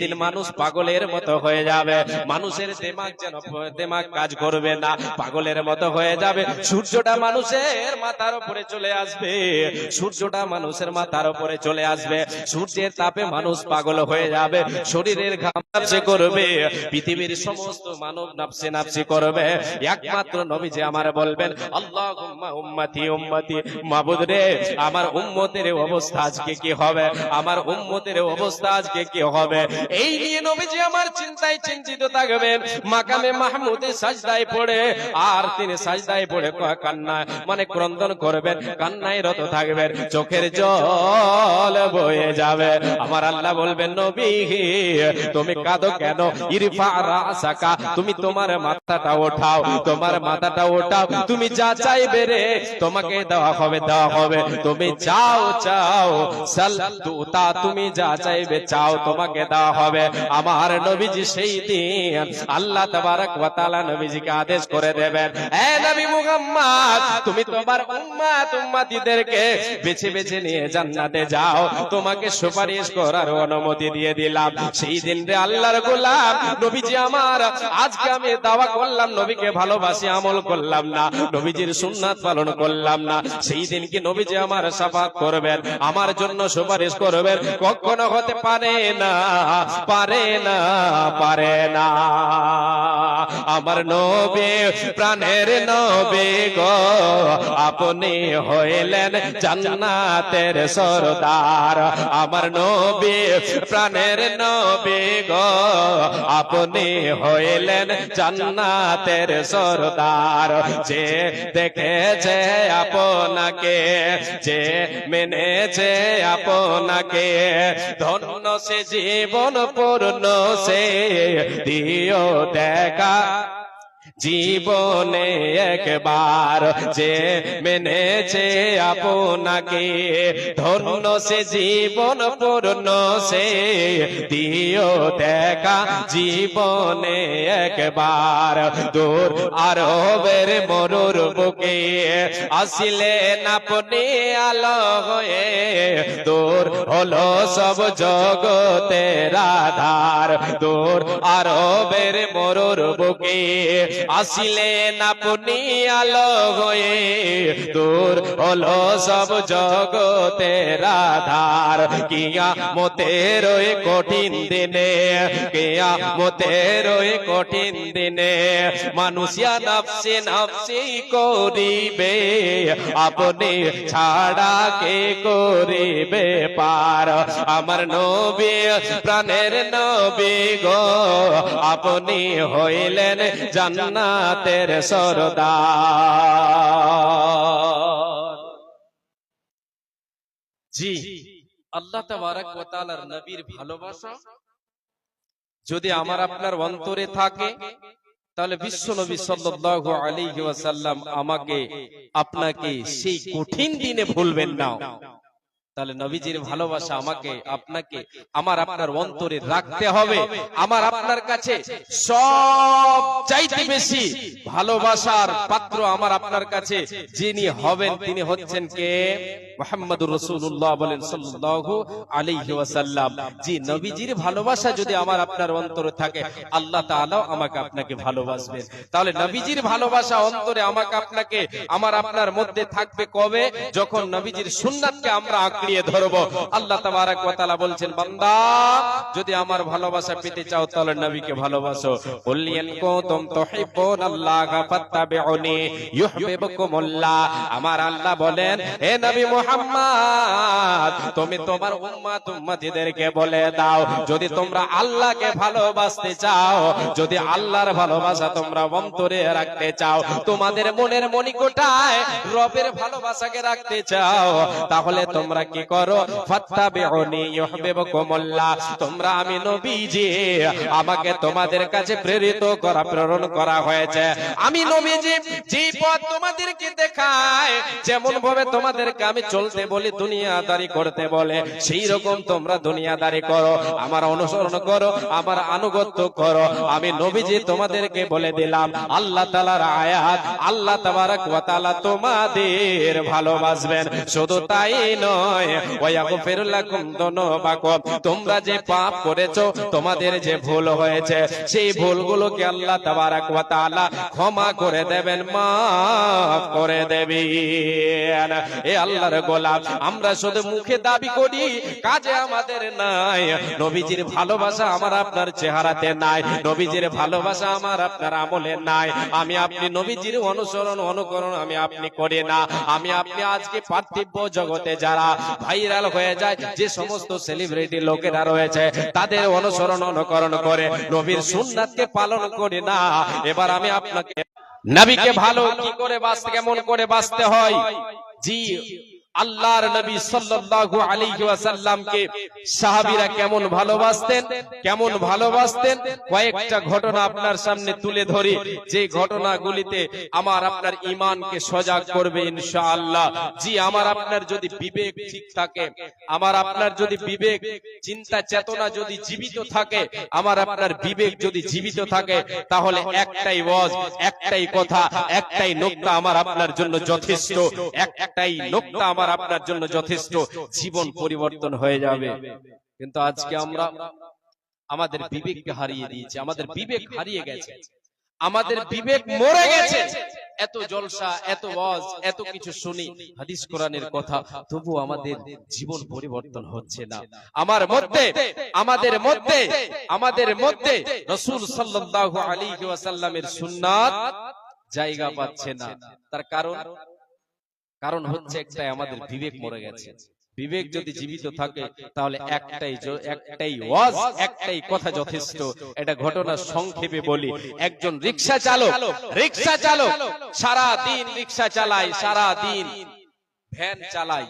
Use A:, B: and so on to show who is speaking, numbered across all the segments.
A: দিন মানুষ পাগলের মতো হয়ে যাবে, মানুষের দেমাগ যেন দেমাগ কাজ করবে না, পাগলের মতো হয়ে যাবে। সূর্যটা মানুষের মাথার উপরে চলে আসবে, সূর্যটা মানুষের মাথার উপরে চলে আসবে। সূর্যের তাপে মানুষ পাগল হয়ে যাবে, শরীরের করবে, পৃথিবীর সমস্ত মানব নাপসে নাপসি করবে। একমাত্র নবী যে আমার বলবেন আল্লাহ উম্মতি উম্মতি, মাবুদ রে আমার উম্মতের অবস্থা আজকে কি হবে? আমার উম্মতের অবস্থা আজকে কি হবে? এই নিয়ে নবীজি আমার চিন্তায় চিন্তিত থাকবেন। মাকামে মাহমুদে সাজদায় পড়ে, আর তিনি সাজদায় পড়ে কান্নায় মানে ক্রন্দন করবেন, কান্নায় রত থাকবেন। চোখের জল বয়ে যাবে। আমার আল্লাহ বলবেন, নবী, তুমি কাঁদো কেন? ইরফা রাসাকা তুমি তোমার মাথাটা ওঠাও, তোমার মাথাটা ওঠাও। তুমি যা চাইবে রে, তোমাকে দেওয়া হবে দেওয়া হবে। তুমি চাও চাও, সাল তা তুমি যা চাইবে চাও, তোমাকে দেওয়া হবে। আমার নবীজি সেই দিন আল্লাহ তাবারক ওয়া তাআলা নবীজিকে আদেশ করে দেবেন। এ নবী মুহাম্মদ, তুমি তোমার উম্মত, উম্মতিদেরকে বেছে বেছে নিয়ে জান্নাতে যাও। তোমাকে সুপারিশ করার অনুমতি দিয়ে দিলাম। সেই দিন রে আল্লাহর গোলাম নবীজি আমার, আজকে আমি দাওয়া করলাম, নবীকে ভালোবাসি, আমল করলাম না। নবীজির সুন্নাত পালন করলাম না। সেই দিন কি নবীজি আমার সাফাত করবেন, আমার জন্য সুপারিশ করবেন, কখনো হতে পারে না পারে না পারে না। আমার নবী, প্রাণের নবী গো, আপনি হইলেন জান্নাতের সরদার। আমার নবী, প্রাণের নবী গো, আপনি হইলেন জান্নাতের সরদার। যে দেখেছে আপনাকে যে মেনেছে আপনাকে। ধন্য সে জীবন পূর্ণ সে। দিও দেখা। জীবনে একবার যে মেনেছে আপনাকে, ধন্য সে জীবন পূর্ণ সে। দিও দেখা জীবনে একবার, দূর আরবের মরুর বুকে। আসিলেন আপনি আলো হয়ে, দূর হলো সব জগতের আধার দূর আরবের মরুর বুকে আসিলেন আপনি আলো হয়ে। দূর হলো সব জগতের আধার কিয়া মতের কঠিন দিনে কিয়া মতের কঠিন দিনে মানুষিয়া নাফসি নাফসি করিবে। আপনি ছাড়া কে করিবে পার? আমার নবী, প্রাণের নবী গো। আপনি হইলেন জান্নাতের সরদার। জি, আল্লাহ তাবারক ওয়া তাআলার নবীর ভালোবাসা। যদি আমার আপনার অন্তরে থাকে, তাহলে বিশ্ব নবী সাল্লাল্লাহু আলাইহি ওয়াসাল্লাম আমাকে আপনাকে সেই কঠিন দিনে ভুলবেন না। তাহলে নবীজির ভালোবাসা আমাকে আপনাকে আমার আপনার অন্তরে রাখতে হবে। আমার আপনার কাছে সব চাইতে বেশি ভালোবাসার পাত্র আমার আপনার কাছে। যিনি হবেন তিনি হচ্ছেন কে? মোহাম্মদুর রসুল্লাহ বলেন সাল্লাল্লাহু আলাইহি ওয়াসাল্লাম। জি নবীজির ভালোবাসা যদি আমার আপনার অন্তরে থাকে আল্লাহ আমাকে আপনাকে ভালোবাসবেন। তাহলে নবীজির ভালোবাসা অন্তরে আমাকে আপনাকে আমার আপনার মধ্যে থাকবে কবে? যখন নবীজির সুন্নাতকে আমরা আঁকড়িয়ে ধরবো। আল্লাহ তাবারক ওয়া বলছেন, বান্দা, যদি আমার ভালোবাসা পেতে চাও, তাহলে নবীকে ভালোবাসো। কুলিয়ান কুনতুম তুহিব্বুনাল্লাহ ফাত্তাবিউনি ইউহিব্বুকুমুল্লাহ। আমার আল্লাহ বলেন, হে নবী মুহাম্মদ, তুমি তোমার উম্মত উম্মতিদেরকে বলে দাও। যদি তোমরা আল্লাহকে ভালোবাসতে চাও, যদি আল্লাহর ভালোবাসা তোমরা অন্তরে রাখতে চাও, তোমাদের মনের মনিকোটায় রবের ভালোবাসাকে রাখতে চাও, তাহলে তোমরা কি করো? ফাত্তাবিউনি ইউহিব্বুকুমুল্লাহ তোমরা আমি নবীজি। আমাকে তোমাদের কাছে প্রেরিত করা, প্রেরণ করা হয়েছে। আমি নবীজি, যে পথ তোমাদেরকে দেখায়, যেমন ভাবে তোমাদেরকে আমি চলতে বলি, দুনিয়াদারি করতে বলে, সেই রকম তোমরা দুনিয়াদারি করো। আমার অনুসরণ করো, আমার আনুগত্য করো। আমি নবীজি তোমাদেরকে বলে দিলাম, আল্লাহ তালার আয়াত, আল্লাহ তাবারাক ওয়া তাআলা তোমাদের ভালোবাসবেন। শুধু তাই নয় তোমরা যে পাপ করেছ, তোমাদের যে ভুল হয়েছে, সেই ভুলগুলোকে আল্লাহ ক্ষমা করে দেবেন করে এ আল্লাহর আমরা শুধু মুখে দাবি করি, কাজে আমাদের নাই। নবীজির ভালোবাসা আমার আপনার চেহারাতে নাই। নবীজির ভালোবাসা আমার আপনার আমলে নাই। আমি আপনি নবীজির অনুসরণ, অনুকরণ আমি আপনি করি না। আমি আপনি আজকে জগতে যারা ভাইরাল হয়ে যায়, যে সমস্ত সেলিব্রিটি লোকেরা রয়েছে, তাদের অনুসরণ অনুকরণ করে নবীর সুন্নাতকে পালন করে না। এবার আমি আপনাকে নবীকে ভালো কি করে বাঁচতে, কেমন করে বাঁচতে হয়? জি আল্লাহর নবী সাল্লাল্লাহু আলাইহি ওয়াসাল্লামকে সাহাবীরা কেমন ভালোবাসতেন কেমন ভালোবাসতেন? কয়েকটা ঘটনা আপনার সামনে তুলে ধরি। যে ঘটনাগুলিতে আমার আপনার ঈমানকে সজাগ করবে ইনশাআল্লাহ। জি, আমার আপনার যদি বিবেক ঠিক থাকে, আমার আপনার যদি বিবেক, চিন্তা চেতনা যদি জীবিত থাকে, আমার আপনার বিবেক যদি জীবিত থাকে, তাহলে একটাই ওয়াজ, একটাই কথা, একটাই নোক্তা আমার আপনার জন্য যথেষ্ট। একটাই নোক্তা আমার আপনার জন্য যথেষ্ট, জীবন পরিবর্তন হয়ে যাবে। কিন্তু আজকে আমরা আমাদের বিবেককে হারিয়ে দিয়েছি, আমাদের বিবেক হারিয়ে গেছে। আমাদের বিবেক মরে গেছে। এত জলসা, এত ওয়াজ, এত কিছু শুনি হাদিস কোরআনের কথা, তবু আমাদের জীবন পরিবর্তন হচ্ছে না। আমার মধ্যে, আমাদের মধ্যে আমাদের মধ্যে রসুল সাল্লাল্লাহু আলাইহি ওয়াসাল্লামের সুন্নাত জায়গা পাচ্ছে না। তার কারণ? কারণ হচ্ছে একটাই আমাদের বিবেক মরে গেছে। বিবেক যদি জীবিত থাকে তাহলে একটাই একটাই ওয়াজ একটাই কথা যথেষ্ট। এটা ঘটনা সংক্ষেপে বলি। একজন রিক্সা চালক রিক্সা চালক সারা দিন রিক্সা চালায় সারা দিন ভ্যান চালায়।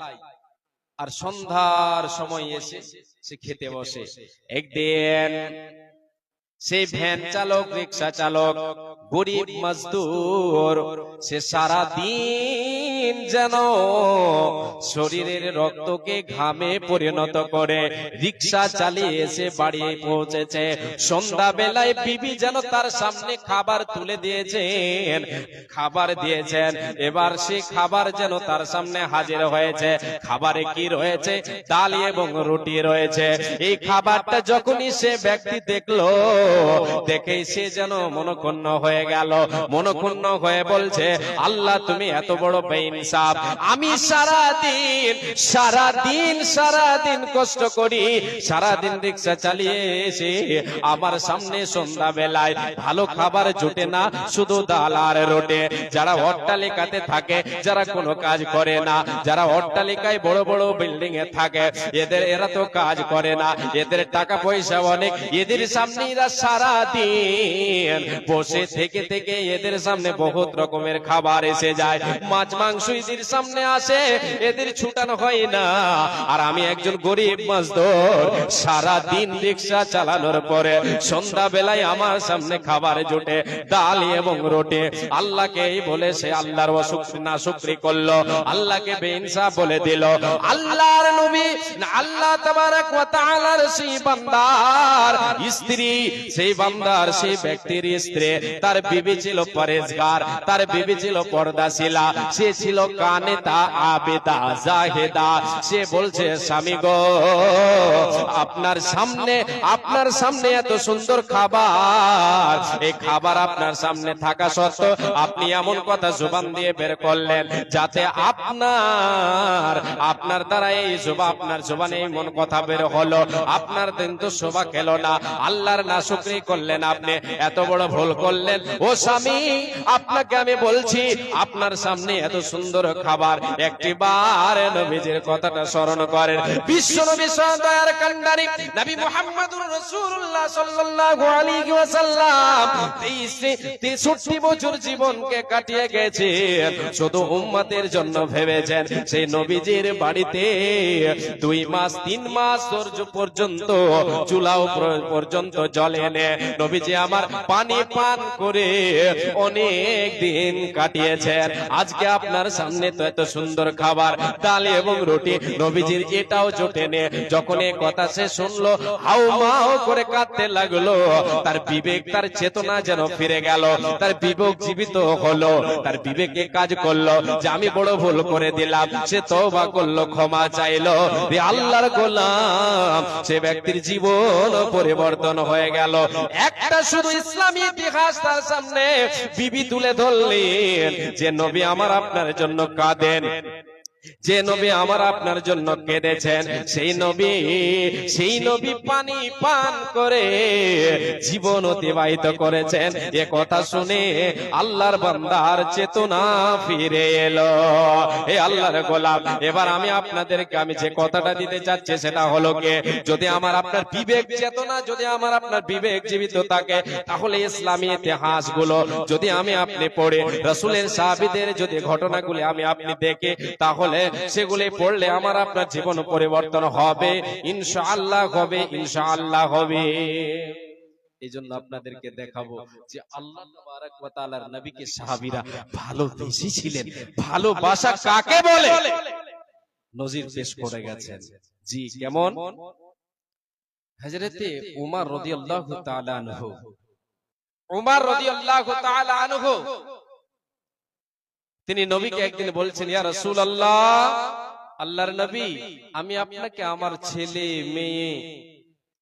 A: আর সন্ধ্যার সময় এসে সে খেতে বসে। একদিন সেই ভ্যান চালক রিক্সা চালক গরিব মজদুর। সে সারা দিন যেন শরীরের রক্তকে ঘামে পরিণত করে। রিক্সা চালিয়ে এসে বাড়ি পৌঁছেছে। সন্ধ্যা বেলায় বিবি যেন তার সামনে খাবার তুলে দিয়েছেন। খাবার দিয়েছেন। এবার সে খাবার যেন তার সামনে হাজির হয়েছে। খাবারে কি রয়েছে? ডাল এবং রুটি রয়েছে। এই খাবারটা যখনই সে ব্যক্তি দেখল, দেখে সে যেন মনক্ষুণ্ণ হয়ে গেল। মনক্ষুণ্ণ হয়ে বলছে, আল্লাহ, তুমি এত বড় বেইনসাফ আমি সারা দিন সারা দিন সারা দিন কষ্ট করি। সারা দিন রিক্সা চালিয়ে এসে আমার সামনে সন্ধ্যা বেলায় ভালো খাবার জুটে না শুধু ডাল আর রোটে যারা অট্টালিকাতে থাকে যারা কোনো কাজ করে না যারা অট্টালিকায় বড় বড় বিল্ডিং এ থাকে এদের এরা তো কাজ করে না এদের টাকা পয়সা অনেক এদের সামনে এরা সারা দিন বসে থেকে থেকে এদের সামনে বহুত রকমের খাবার এসে যায়। মাছ মাংস এদের সামনে আসে, এদের ছুটানো হয় না। আর আমি একজন গরিব মজদুর সারা দিন রিক্সা চালানোর পরে সন্ধ্যা বেলায় আমার সামনে খাবার জোটে, ডাল এবং রোটে। আল্লাহকে এই বলে সে আল্লাহর অশুক্রি না শুক্রি করল, আল্লাহকে বেইনসা বলে দিল। আল্লাহর নবী, আল্লাহ তাবারাক ওয়া সেই বান্দার স্ত্রী, সেই বান্দার সেই ব্যক্তির স্ত্রী, তার বিবি ছিল পরেজগার তার বিবি ছিল পর্দাশীলা, সে ছিল কানেতা আবেদা জাহেদা। সে বলছে, স্বামী গো, আপনার সামনে আপনার সামনে এত সুন্দর খাবার। এই খাবার আপনার সামনে থাকা সত্ত্বেও আপনি এমন কথা জুবান দিয়ে বের করলেন যাতে আপনার আপনার দ্বারা এই জুবা, আপনার জুবানে এমন কথা বের হলো। আপনার দিন তো শোভা খেল না। আল্লাহর নাশুকরি করলেন আপনি। এত বড় ভুল করলেন। ও স্বামী, আপনাকে আমি বলছি, আপনার সামনে এত সুন্দর খাবার। একটি বার নবীজির কথাটা স্মরণ করেন। বিশ্ব নবী দয়ার কান্ডারি, নবী মুহাম্মদুর রাসূলুল্লাহ সাল্লাল্লাহু আলাইহি ওয়াসাল্লাম 63 বছর জীবনকে কাটিয়ে গেছেন। শুধু উম্মতের জন্য ভেবেছেন, সেই নবীজির বাড়িতে দুই মাস, তিন মাস পর্যন্ত চুলাও পর্যন্ত জলে নে নবীজি আমার পানি পান করে অনেক দিন কাটিয়েছেন। আজকে আপনার সামনে তো এত সুন্দর খাবার, ডাল এবং রুটি, নবীজির এটাও জোটে নে। যখন এই কথা সে শুনলো, হাউ মাও করে কাঁদতে লাগল। তার বিবেক, তার চেতনা যেন ফিরে গেল। তার বিবেক জীবিত হলো, তার বিবেকে কাজ করল। যে আমি বড় ভুল করে দিলাম, সে তওবা করল, ক্ষমা চাইলো। রে আল্লাহর গোলাম, সে ব্যক্তির জীবন পরিবর্তন হয়ে গেল। একটা শুধু ইসলামী ইতিহাস তার সামনে, বিবি তুলে ধরলেন যে, নবী আমার আপনার জন্য কাঁদেন। যে নবী আমার আপনার জন্য কেঁদেছেন, সেই নবী সেই নবী পানি পান করে জীবন অতিবাহিত করেছেন। এ কথা শুনে আল্লাহর বান্দার চেতনা ফিরে এলো। এ আল্লাহর গোলাম, এবার আমি আপনাদেরকে আমি যে কথাটা দিতে চাচ্ছি সেটা হলো কে, যদি আমার আপনার বিবেক চেতনা, যদি আমার আপনার বিবেক জীবিত থাকে, তাহলে ইসলামী ইতিহাসগুলো যদি আমি আপনি পড়ে, রসুলের সাহাবিদের যদি ঘটনাগুলি আমি আপনি দেখে, তাহলে সেগুলি পড়লে আমার আপনার জীবন পরিবর্তন হবে। ইনশাআল্লাহ হবে ইনশাআল্লাহ হবে। এই জন্য আপনাদেরকে দেখাবো যে আল্লাহ নবীকে সাহাবীরা ভালোবেসে ছিলেন ভালোবাসা কাকে বলে? নজির পেশ করে গেছেন। জি, কেমন? হযরতে উমর তাআলা আনহু। উমর তাআলা আনহু। তিনি নবীকে একদিন বলছেন ইয়া আল্লাহ আল্লাহর নবী আমি আপনাকে আমার ছেলে মেয়ে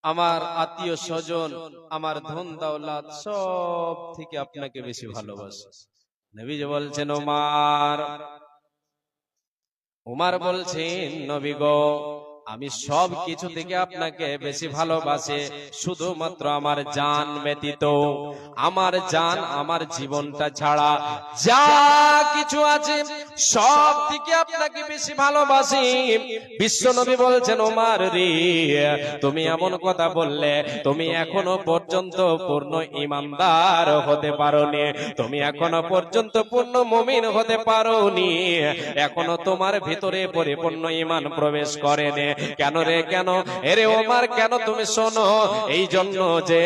A: আমার আত্মীয় স্বজন আমার ধন দৌলত সব থেকে আপনাকে বেশি ভালোবাসে। নবী যে বলছেন ওমার উমার বলছেন নবী গো আমি সব কিছু থেকে আপনাকে বেশি ভালোবাসে শুধুমাত্র আমার জান ব্যতীত। আমার জান আমার জীবনটা ছাড়া যা কিছু আছে সব থেকে আপনাকে বেশি ভালোবাসি। বিশ্ব নবী বলছেন ওমার রে তুমি এমন কথা বললে তুমি এখনও পর্যন্ত পূর্ণ ইমানদার হতে পারোনি। তুমি এখনও পর্যন্ত পূর্ণ মুমিন হতে পারোনি। এখনও তোমার ভিতরে পরিপূর্ণ ইমান প্রবেশ করেনি। কেন রে কেন? এরে ওমার কেন তুমি শোনো? এই জন্য যে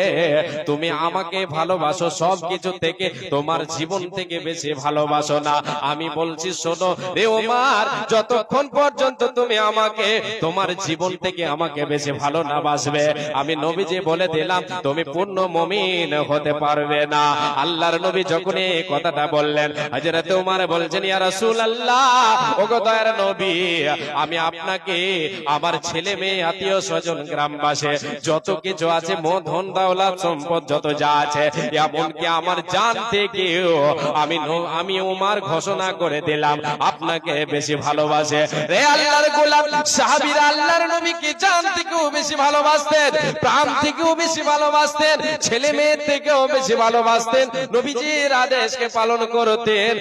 A: তুমি আমাকে ভালোবাসো সব কিছু থেকে, তোমার জীবন থেকে বেশি ভালোবাসো না। আমি বলছি, শোনো রে ওমার, যতক্ষণ পর্যন্ত তুমি আমাকে, তোমার জীবন থেকে আমাকে বেশি ভালো না বাসবে, আমি নবীজি বলে দিলাম, তুমি পূর্ণ মমিন হতে পারবে না। আল্লাহর নবী যখন এই কথাটা বললেন, হযরত তোমার বলছেন, ইয়া রাসূলুল্লাহ, ওগো দয়ার নবী, আমি আপনাকে আমার ছেলে মেয়ে, আত্মীয় স্বজন, গ্রামবাসী, যত কিছু আছে মন ধন, দাওলাত, সম্পদ, যত যা আছে, এমনকি আমার জান থেকেও আমি আমি উমার ঘোষণা করে দিলাম, আপনাকে বেশি ভালোবাসে। বেশি ভালোবাসতেন আদেশকে পালন করতেন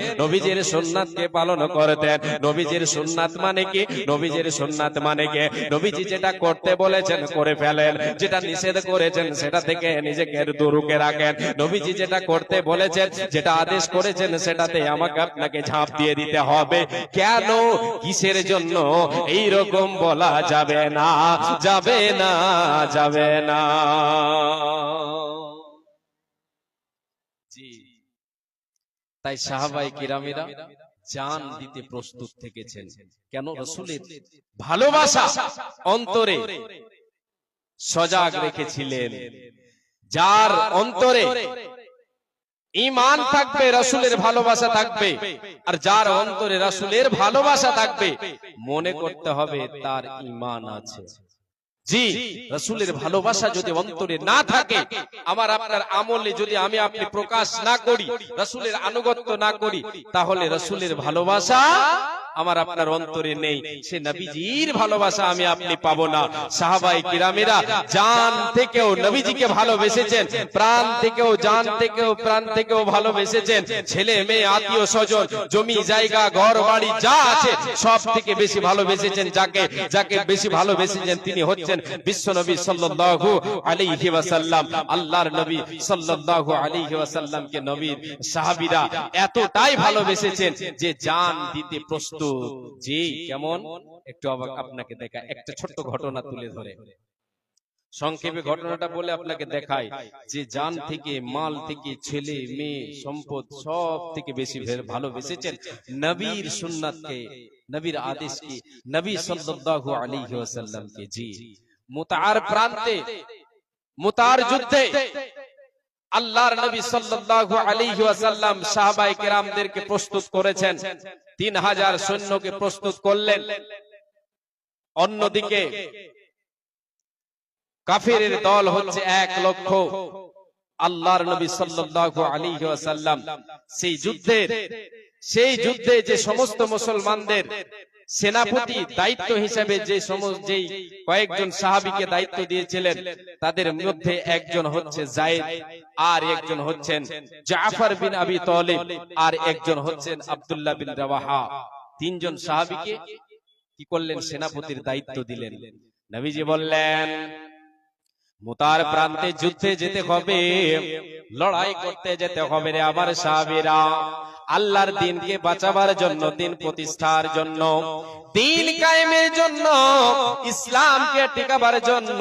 A: পালন করতেন, নবীজির সুন্নাত মানে কি? নবীজির সুন্নাত মানে কি? নবীজি যেটা করতে বলেছেন করে ফেলেন যেটা নিষেধ করেছেন সেটা থেকে নিজেকে দূরকে রাখেন। নবীজি যেটা করতে বলেছেন যেটা আদেশ করেছেন সেটাতে আমাকে আপনাকে ঝাঁপ দিয়ে দিতে হবে। কেন কিসের জন্য এই রকম বলা যাবে না? যাবে না যাবে না। জি। তাই সাহাবাই কিরামিরা জান দিতে প্রস্তুত থেকেছেন। কেন রসুলের ভালোবাসা অন্তরে সজাগ রেখেছিলেন। যার অন্তরে ইমান থাকবে রসুলের ভালোবাসা থাকবে। আর যার অন্তরে রসুলের ভালোবাসা থাকবে মনে করতে হবে তার ইমান আছে। জি রসুলের ভালোবাসা যদি অন্তরে না থাকে আমার আপনার আমলে যদি আমি আপনি প্রকাশ না করি রসুলের আনুগত্য না করি তাহলে রসুলের ভালোবাসা আমার আপনার অন্তরে নেই। সে নবীজির ভালোবাসা আমি আপনি পাবো না। সাহাবাই কিরামেরা জান থেকেও নবীজিকে ভালোবেসেছেন, প্রাণ থেকেও জান থেকেও, প্রাণ থেকেও ভালোবেসেছেন। ছেলে, মেয়ে, আত্মীয়, স্বজন, জমি, জায়গা, ঘর, বাড়ি, যা আছে, সব থেকে বেশি ভালোবেসেছেন যাকে যাকে বেশি ভালোবেসেছেন তিনি হচ্ছেন বিশ্ব নবী সাল্লাল্লাহু আলাইহি ওয়াসাল্লাম। আল্লাহর নবী সাল্লাল্লাহু আলাইহি ওয়াসাল্লামকে নবীর সাহাবীরা এতটাই ভালোবেসেছেন যে জান দিতে প্রস্তুত প্রস্তুত জি কেমন একটু আপনাকে দেখা একটা ছোট্ট ঘটনা তুলে ধরে। সংক্ষেপে ঘটনাটা বলে আপনাকে দেখাই যে জান থেকে মাল থেকে ছেলে মেয়ে সম্পদ সব থেকে বেশি ভালোবেসেছেন। নবীর সুন্নাতকে নবীর আদেশকে নবী সাল্লাল্লাহু আলাইহি ওয়াসাল্লামকে জি। মুতার প্রান্তে মুতার যুদ্ধে আল্লাহর নবী সাল্লাল্লাহু আলাইহি ওয়াসাল্লাম সাহাবায়ে কেরামদেরকে প্রস্তুত করেছেন। 3000 সৈন্যকে প্রস্তুত করলেন। অন্যদিকে কাফিরের দল হচ্ছে এক লক্ষ। আল্লাহর নবী সাল্লাল্লাহু আলাইহি ওয়াসাল্লাম সেই যুদ্ধের সেই যুদ্ধে যে সমস্ত মুসলমানদের সেনাপতি দায়িত্ব হিসেবে যে সমস্ত যেই কয়েকজন সাহাবীকে দায়িত্ব দিয়েছিলেন, তাদের মধ্যে একজন হচ্ছে জায়েদ আর একজন হচ্ছেন জাফর বিন আবি তালিব আর একজন হচ্ছেন আব্দুল্লাহ বিন রাওয়াহা। তিনজন সাহাবীকে কি করলেন? সেনাপতির দায়িত্ব দিলেন। নবীজি বললেন, মুতার প্রান্তে যুদ্ধে যেতে হবে, লড়াই করতে যেতে হবে রে আমার সাহাবীরা। আল্লাহর দিনকে বাঁচাবার জন্য দিন প্রতিষ্ঠার জন্য দিন কায়েমের জন্য ইসলামকে টিকাবার জন্য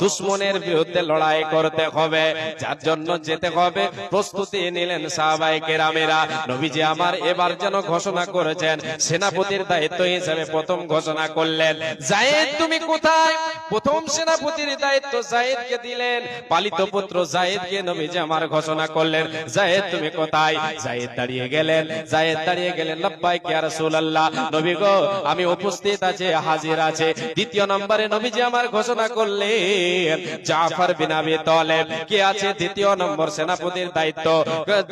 A: দুশ্মনের বিরুদ্ধে লড়াই করতে হবে যার জন্য যেতে হবে প্রস্তুতি নিলেন সাহাবাই কেরামেরা। নবীজি আমার এবার যেন ঘোষণা করেছেন সেনাপতির দায়িত্ব হিসেবে প্রথম ঘোষণা করলেন। জায়েদ তুমি কোথায়? প্রথম সেনাপতির দায়িত্ব জায়েদকে দিলেন। পালিত পুত্র জায়েদকে নবীজি আমার ঘোষণা করলেন। জায়েদ তুমি কোথায়? জায়েদ দাঁড়িয়ে গেলেন, জায়েদ দাঁড়িয়ে গেলেন, লব্বাইক ইয়া রাসূলুল্লাহ। নবী গো, আমি উপস্থিত আছে, হাজির আছে। দ্বিতীয় নম্বরে নবীজি আমার ঘোষণা করলেন, জাফর বিন আবি তালেব, কে আছে? দ্বিতীয় নম্বর সেনাপতির দায়িত্ব।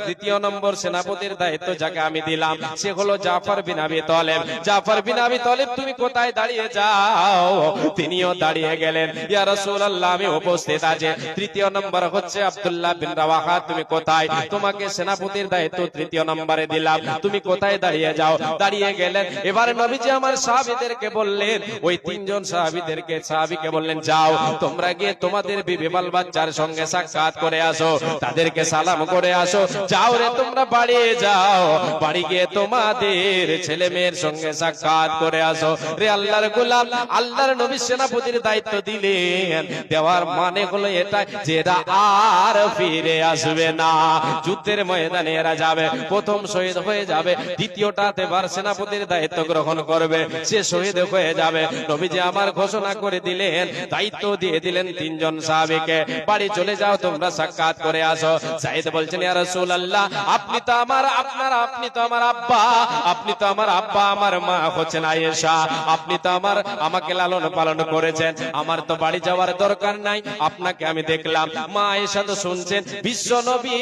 A: দ্বিতীয় নম্বর সেনাপতির দায়িত্ব যাকে আমি দিলাম, সে হলো জাফর বিন আবি তালেব। জাফর বিন আবি তালেব, তুমি কোথায় দাঁড়িয়ে যাও? তিনিও দাঁড়িয়ে গেলেন, ইয়া রাসূলুল্লাহ, আমি উপস্থিত আছে। তৃতীয় নম্বর হচ্ছে আব্দুল্লাহ বিন রাওয়াহা, তুমি কোথায়? তোমাকে সেনাপতির দায়িত্ব তৃতীয় নম্বরে দিলাম। তুমি কোথায় দাঁড়িয়ে যাও? দাঁড়িয়ে গেলেন। এবার নবীজি আমার সাহাবীদেরকে বললেন ওই তিনজন সাহাবীদেরকে সাহাবীকে বললেন যাও তোমরা গিয়ে তোমাদের বিবি বাল বাচ্চার সঙ্গে সাক্ষাৎ করে আসো। তাদেরকে সালাম করে আসো। যাও রে তোমরা বাড়ি যাও। বাড়ি গিয়ে তোমাদের ছেলে মেয়ের সঙ্গে সাক্ষাৎ করে আসো। রে আল্লাহর গোলাম আল্লাহর নবী সেনাপতির দায়িত্ব দিলেন। দেওয়ার মানে হলো এটা যে এরা আর ফিরে আসবে না। যুদ্ধের ময়দানে এরা যাবে। প্রথম শহীদ হয়ে যাবে। দ্বিতীয়টাতে এবার সেনাপতির দায়িত্ব গ্রহণ করবে। সে শহীদ হয়ে যাবে। নবীজি আমার ঘোষণা করে দিলেন, দায়িত্ব দিয়ে দিলেন তিনজন সাহাবীকে। বাড়ি চলে যাও, তোমরা সাক্ষাৎ করে আসো। সাইদ বলছেন, ইয়া রাসূলুল্লাহ, আপনি তো আমার আপনার, আপনি তো আমার আব্বা, আপনি তো আমার আব্বা, আমার মা হচ্ছেন আয়েশা। আপনি তো আমার, আমাকে লালন পালন করেছেন। আমার তো বাড়ি যাওয়ার দরকার নাই, আপনাকে আমি দেখলাম। মা আয়েশা তো শুনছেন, বিশ্ব নবী।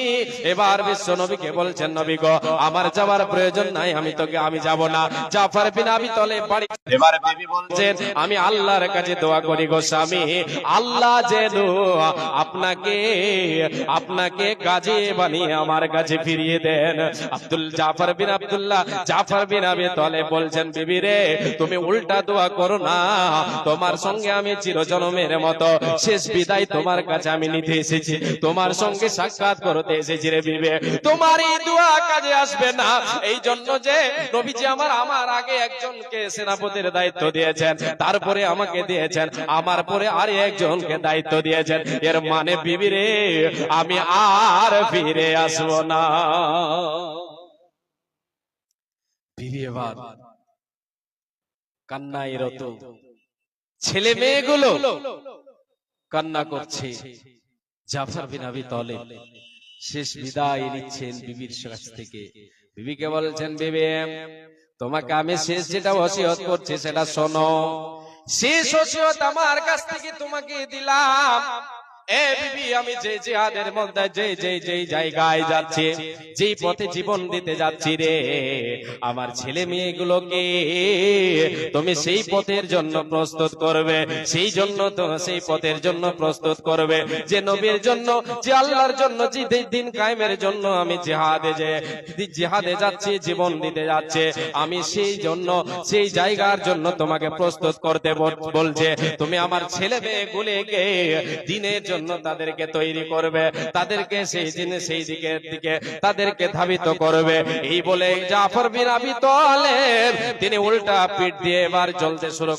A: এবার বিশ্ব নবীকে বলছেন, নবী আমার যাওয়ার প্রয়োজন নাই আমি তোকে আমি যাব না। জাফর বিন আবি তলে বাড়ি এবার বিবি বলছেন আমি আল্লাহর কাছে দোয়া করি গো স্বামী। আল্লাহ যেন আপনাকে আপনাকে কাজে বানিয়ে আমার কাছে ফিরিয়ে দেন। আব্দুল জাফর বিন আব্দুল্লাহ জাফর বিন আবি তলে বলছেন বিবি রে তুমি উল্টা দোয়া করো না। তোমার সঙ্গে আমি চিরজনমের মতো। শেষ বিদায় তোমার কাছে আমি নিতে এসেছি। তোমার সঙ্গে সাক্ষাৎ করতে এসেছি রে বিবে। তোমার এই দোয়া কাজে আসবে না। এই জন্য যে নবীজি আমার আমার আগে একজনকে সেনাপতির দায়িত্ব দিয়েছেন, তারপরে আমাকে দিয়েছেন, আমার পরে আর একজনকে দায়িত্ব দিয়েছেন। এর মানে বিবি রে, আমি আর ফিরে আসব না। বিবি এবার রত। ছেলে মেয়েগুলো কান্না করছে। জাফর বিন আবি তালেব শেষ বিদায় নিচ্ছেন বিবির কাছ থেকে। বিবিকে বলছেন, বিবি, তোমাকে আমি শেষ যেটা ওসিয়ত করছি সেটা শোনো। শেষ ওসিয়ত আমার কাছ থেকে তোমাকে দিলাম। যে জিহাদের যাচ্ছি জীবন দিতে প্রস্তুত করবে, সেই জন্য তো সেই পথের জন্য প্রস্তুত করবে, যে নবীর জন্য, যে আল্লাহর জন্য দিন কায়েমের জন্য আমি যে যাচ্ছি, জীবন দিতে যাচ্ছে, আমি সেই জন্য, সেই জায়গার জন্য তোমাকে প্রস্তুত করতে বল- বলছে, তুমি আমার ছেলে মেয়েগুলিকে দিনের জন্য জন্য তাদেরকে তৈরি করবে। তাদেরকে সেই দিনে সেই দিকে দিকে তাদেরকে ধাবিত করবে। এই বলে জাফর বিন আবি তিনি উল্টা পিঠ দিয়ে এবার জ্বলতে শুরু